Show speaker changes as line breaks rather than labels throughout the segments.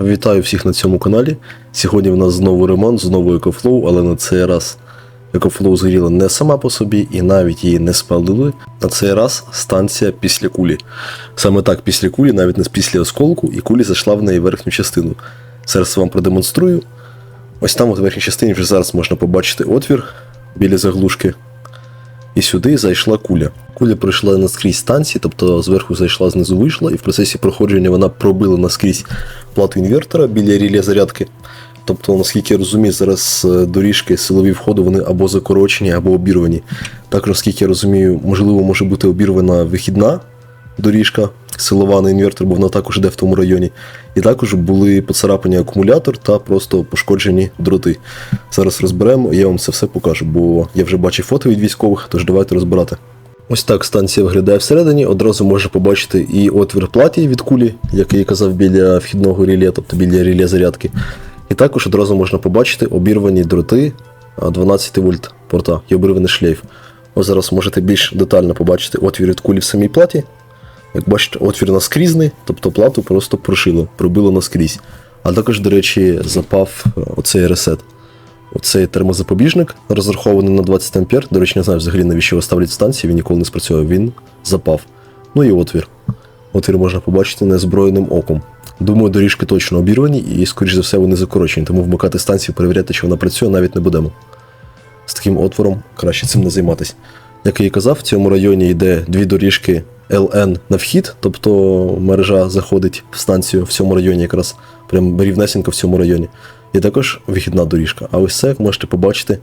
Вітаю всіх на цьому каналі. Сьогодні в нас знову ремонт, знову EcoFlow, але на цей раз EcoFlow згоріла не сама по собі і навіть її не спалили. На цей раз станція після кулі. Саме так після кулі, навіть не після осколку, і кулі зайшла в неї верхню частину. Зараз вам продемонструю. Ось там в верхній частині вже зараз можна побачити отвір біля заглушки. І сюди зайшла куля. Куля пройшла наскрізь станції, тобто зверху зайшла, знизу вийшла, і в процесі проходження вона пробила наскрізь плату інвертора біля рілля зарядки. Тобто, наскільки я розумію, зараз е, доріжки силові входу вони або закорочені, або обірвані. Також, наскільки я розумію, можливо, може бути обірвана вихідна доріжка силова на інвертор, бо вона також йде в тому районі. І також були поцарапані акумулятор та просто пошкоджені дроти. Зараз розберемо, я вам це все покажу, бо я вже бачив фото від військових, тож давайте розбирати. Ось так станція виглядає всередині. Одразу можна побачити і отвір платі від кулі, як я казав, біля вхідного реле, тобто біля реле зарядки. І також одразу можна побачити обірвані дроти 12 вольт порта і обірваний шлейф. Ось зараз можете більш детально побачити отвір від кулі в самій платі. Як бачите, отвір наскрізний, тобто плату просто прошило, пробило наскрізь. А також, до речі, запав е, оцей ресет. Оцей термозапобіжник розрахований на 20 ампер. До речі, не знаю взагалі навіщо його ставлять станції, він ніколи не спрацював, він запав. Ну і отвір. Отвір можна побачити незброєним оком. Думаю, доріжки точно обірвані і, скоріш за все, вони закорочені, тому вмикати станцію, перевіряти, чи вона працює, навіть не будемо. З таким отвором краще цим не займатися. Як я і казав, в цьому районі йде дві доріжки LN на вхід, тобто мережа заходить в станцію в цьому районі, якраз прям рівнесенько в цьому районі. І також вихідна доріжка. А ось це, як можете побачити,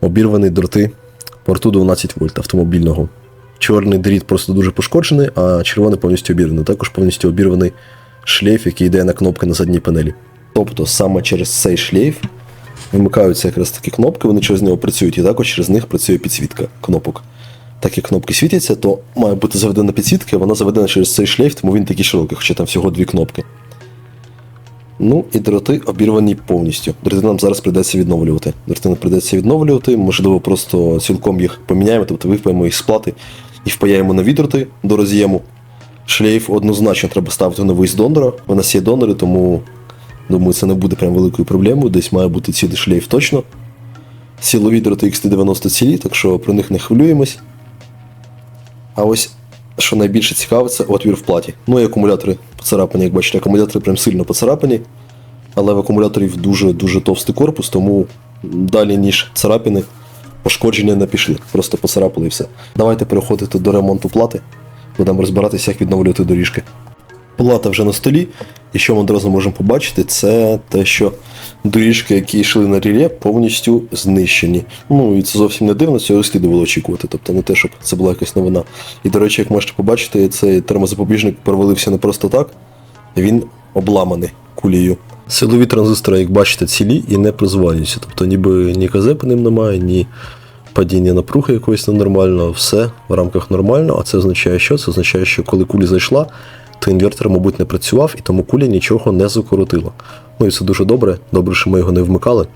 обірвані дроти порту 12 вольт автомобільного. Чорний дріт просто дуже пошкоджений, а червоний повністю обірваний. Також повністю обірваний шлейф, який йде на кнопки на задній панелі. Тобто саме через цей шлейф вимикаються якраз такі кнопки, вони через нього працюють, і також через них працює підсвітка кнопок. Так як кнопки світяться, то має бути заведена підсвітка, вона заведена через цей шлейф, тому він такий широкий, хоча там всього дві кнопки. Ну і дроти обірвані повністю. Дроти нам зараз прийдеться відновлювати. Дроти нам прийдеться відновлювати, можливо, просто цілком їх поміняємо, тобто випаємо їх з плати і впаяємо нові дроти до роз'єму. Шлейф однозначно треба ставити новий з донора. У нас є донори, тому думаю, це не буде прям великою проблемою. Десь має бути цілий шлейф точно. Силові дроти XT90 цілі, так що про них не хвилюємось. А ось що найбільше цікаве, це отвір в платі. Ну і акумулятори поцарапані, як бачите, акумулятори прям сильно поцарапані. Але в акумуляторів дуже-дуже товстий корпус, тому далі, ніж царапини, пошкодження не пішли. Просто поцарапали і все. Давайте переходити до ремонту плати. Будемо розбиратися, як відновлювати доріжки. Плата вже на столі, і що ми одразу можемо побачити, це те, що доріжки, які йшли на реле, повністю знищені. Ну і це зовсім не дивно, цього слідувало очікувати. Тобто не те, щоб це була якась новина. І, до речі, як можете побачити, цей термозапобіжник провалився не просто так, він обламаний кулею. Силові транзистори, як бачите, цілі і не прозвалюються. Тобто ніби ні казе по ним немає, ні падіння напруги якоїсь ненормального, все в рамках нормально, а це означає, що? Це означає, що коли куля зайшла, то інвертор, мабуть, не працював, і тому куля нічого не закоротила. Ну і це дуже добре. Добре, що ми його не вмикали,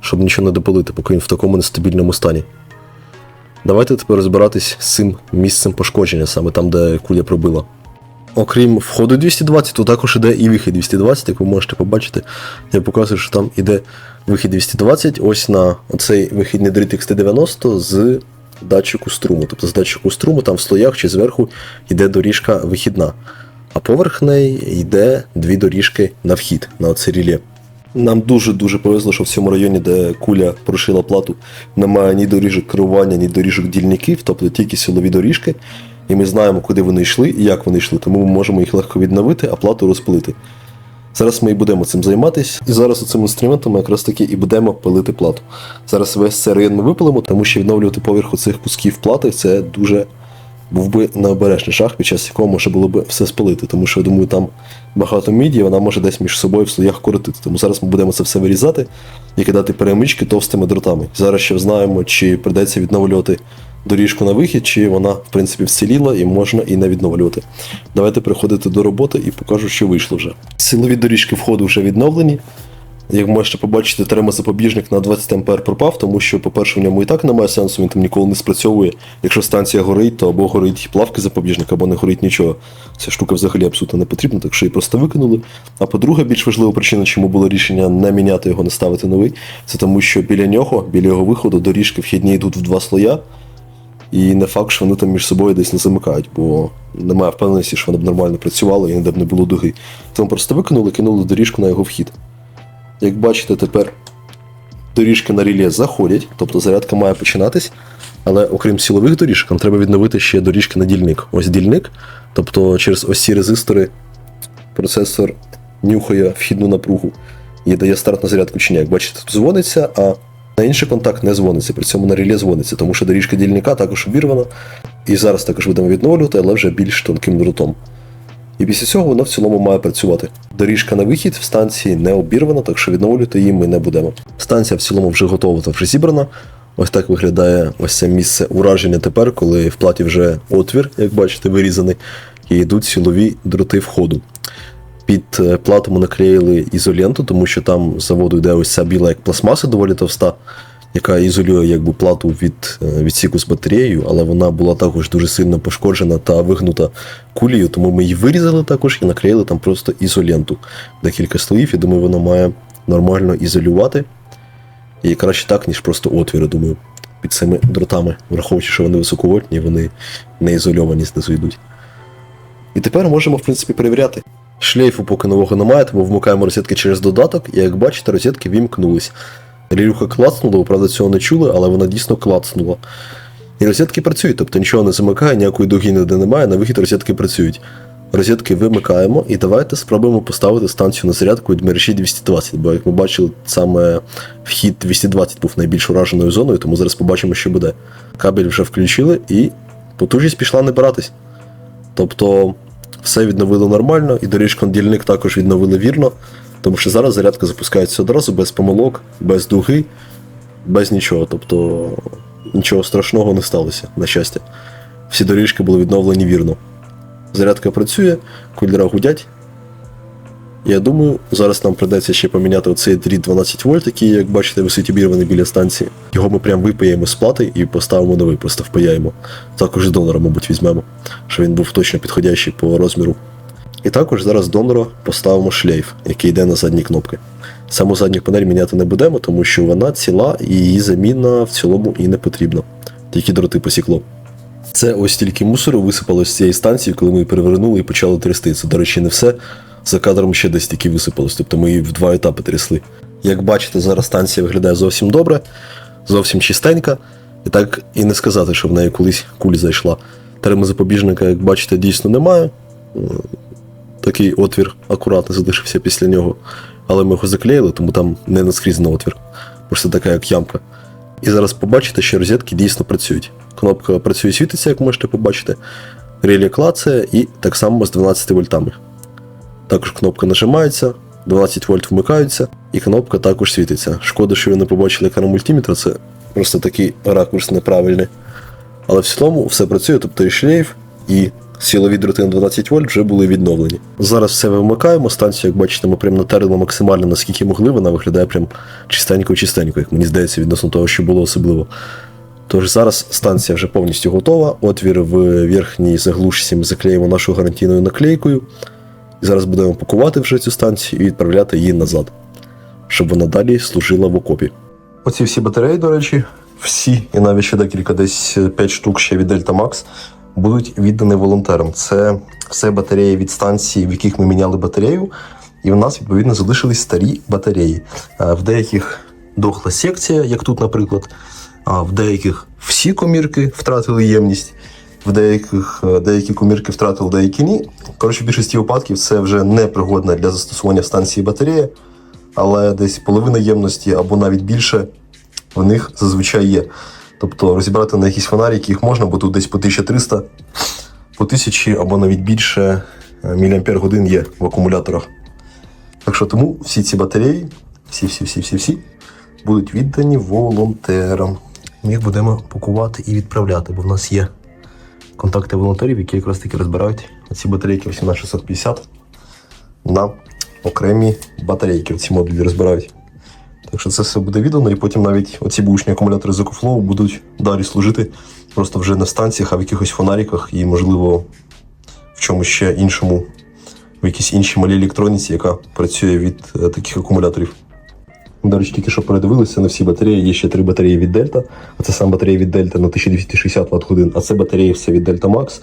щоб нічого не допалити, поки він в такому нестабільному стані. Давайте тепер розбиратись з цим місцем пошкодження, саме там, де куля пробила. Окрім входу 220, то також іде і вихід 220, як ви можете побачити. Я показую, що там іде вихід 220, ось на оцей вихідний дріт XT90 з датчику струму. Тобто з датчику струму там в слоях чи зверху йде доріжка вихідна. А поверх неї йде дві доріжки на вхід на оце реле. Нам дуже-дуже повезло, що в цьому районі, де куля прошила плату, немає ні доріжок керування, ні доріжок дільників, тобто тільки силові доріжки. І ми знаємо, куди вони йшли і як вони йшли, тому ми можемо їх легко відновити, а плату розпилити. Зараз ми і будемо цим займатися, і зараз цим інструментом ми якраз таки і будемо пилити плату. Зараз весь цей район ми випилимо, тому що відновлювати поверху цих кусків плати це дуже був би необережний шаг, під час якого може було б все спалити. Тому що я думаю, там багато міді, вона може десь між собою в слоях коротити. Тому зараз ми будемо це все вирізати і кидати перемички товстими дротами. Зараз ще знаємо, чи придеться відновлювати доріжку на вихід, чи вона, в принципі, вціліла і можна і не відновлювати. Давайте переходити до роботи і покажу, що вийшло вже. Силові доріжки входу вже відновлені. Як можете побачити, термозапобіжник на 20 ампер пропав, тому що, по-перше, в ньому і так немає сенсу, він там ніколи не спрацьовує. Якщо станція горить, то або горить плавки запобіжник, або не горить нічого. Ця штука взагалі абсолютно не потрібна, так що її просто викинули. А по-друге, більш важлива причина, чому було рішення не міняти його, не ставити новий, це тому, що біля нього, біля його виходу, доріжки вхідні йдуть в два слоя. І не факт, що вони там між собою десь не замикають, бо немає впевненості, що вони б нормально працювали і ніде б не було дуги. Тому просто викинули, кинули доріжку на його вхід. Як бачите, тепер доріжки на реле заходять, тобто зарядка має починатись. Але окрім силових доріжок, нам треба відновити ще доріжки на дільник. Ось дільник, тобто через ось ці резистори процесор нюхає вхідну напругу і дає старт на зарядку чи ні. Як бачите, тут дзвониться, а на інший контакт не дзвониться, при цьому на реле дзвониться, тому що доріжка дільника також обірвана. І зараз також будемо відновлювати, але вже більш тонким дротом. І після цього вона в цілому має працювати. Доріжка на вихід в станції не обірвана, так що відновлювати її ми не будемо. Станція в цілому вже готова та вже зібрана. Ось так виглядає ось це місце ураження тепер, коли в платі вже отвір, як бачите, вирізаний, і йдуть силові дроти входу. Під е, плату ми наклеїли ізоленту, тому що там заводу йде ось ця біла як пластмаса доволі товста, яка ізолює якби плату від е, відсіку з батареєю, але вона була також дуже сильно пошкоджена та вигнута кулею, тому ми її вирізали також і наклеїли там просто ізоленту. Декілька слоїв, і думаю, воно має нормально ізолювати. І краще так, ніж просто отвіри, думаю, під цими дротами, враховуючи, що вони високовольтні, вони не ізольовані знизу йдуть. І тепер можемо, в принципі, перевіряти. Шлейфу поки нового немає, тому вмикаємо розетки через додаток, і як бачите, розетки вімкнулись. Рілюха клацнула, ви правда цього не чули, але вона дійсно клацнула. І розетки працюють, тобто нічого не замикає, ніякої дуги ніде немає, на вихід розетки працюють. Розетки вимикаємо і давайте спробуємо поставити станцію на зарядку від мережі 220, бо як ми бачили, саме вхід 220 був найбільш ураженою зоною, тому зараз побачимо, що буде. Кабель вже включили і потужність пішла набиратись. Тобто все відновили нормально, і доріжку також відновили вірно, тому що зараз зарядка запускається одразу без помилок, без дуги, без нічого. Тобто нічого страшного не сталося, на щастя. Всі доріжки були відновлені вірно. Зарядка працює, кулера гудять. Я думаю, зараз нам придеться ще поміняти оцей дріт 12 вольт, який, як бачите, висить обірваний біля станції. Його ми прям випаємо з плати і поставимо новий, просто впаяємо. Також з донора, мабуть, візьмемо, щоб він був точно підходящий по розміру. І також зараз з донора поставимо шлейф, який йде на задні кнопки. Саму задню панель міняти не будемо, тому що вона ціла і її заміна в цілому і не потрібна. Тільки дроти посікло. Це ось тільки мусору висипалось з цієї станції, коли ми її перевернули і почали трясти. Це, до речі, не все. За кадром ще десь тільки висипалось, тобто ми її в два етапи трясли. Як бачите, зараз станція виглядає зовсім добре, зовсім чистенька. І так і не сказати, що в неї колись куль зайшла. Термозапобіжника, як бачите, дійсно немає. Такий отвір акуратно залишився після нього. Але ми його заклеїли, тому там не наскрізь на отвір. Просто така як ямка. І зараз побачите, що розетки дійсно працюють. Кнопка працює світиться, як можете побачити. Реле клацає і так само з 12 вольтами. Також кнопка нажимається, 12 вольт вмикаються, і кнопка також світиться. Шкода, що ви не побачили екран мультиметра, це просто такий ракурс неправильний. Але в цілому все працює, тобто і шлейф, і силові дроти на 12 вольт вже були відновлені. Зараз все вимикаємо, станцію, як бачите, ми прям натерли максимально наскільки могли, вона виглядає прям чистенько-чистенько, як мені здається, відносно того, що було особливо. Тож зараз станція вже повністю готова. Отвір в верхній заглушці ми заклеїмо нашою гарантійною наклейкою. І зараз будемо пакувати вже цю станцію і відправляти її назад, щоб вона далі служила в окопі. Оці всі батареї, до речі, всі, і навіть ще декілька, десь 5 штук ще від Delta Max, будуть віддані волонтерам. Це все батареї від станції, в яких ми міняли батарею, і в нас, відповідно, залишились старі батареї. Е, В деяких дохла секція, як тут, наприклад, в деяких всі комірки втратили ємність, в деяких е, деякі комірки втратили, деякі ні. Коротше, в більшості випадків це вже не пригодна для застосування станції батарея, але десь половина ємності або навіть більше в них зазвичай є. Тобто розібрати на якісь фонарики їх можна, бо тут десь по 1300, по 1000 або навіть більше е, міліампер годин є в акумуляторах. Так що тому всі ці батареї, всі, всі, всі, всі, всі будуть віддані волонтерам. Ми їх будемо пакувати і відправляти, бо в нас є контакти волонтерів, які якраз таки розбирають ці батарейки 18650 на окремі батарейки. Ці модулі розбирають. Так що це все буде віддано, і потім навіть оці бушні акумулятори з будуть далі служити просто вже не в станціях, а в якихось фонариках і, можливо, в чомусь ще іншому, в якійсь іншій малій електроніці, яка працює від е, таких акумуляторів. До речі, тільки що передивилися на всі батареї. Є ще три батареї від Delta, а це сам батарея від Delta на 1260 Вт годин, а це батареї все від Delta Max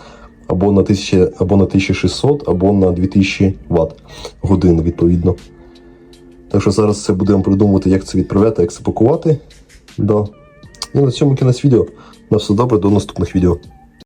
або на 1000, або на 1600, або на 2000 Вт годин, відповідно. Так що зараз це будемо придумувати, як це відправляти, як це пакувати. Да. І на цьому кінець відео. На все добре, до наступних відео.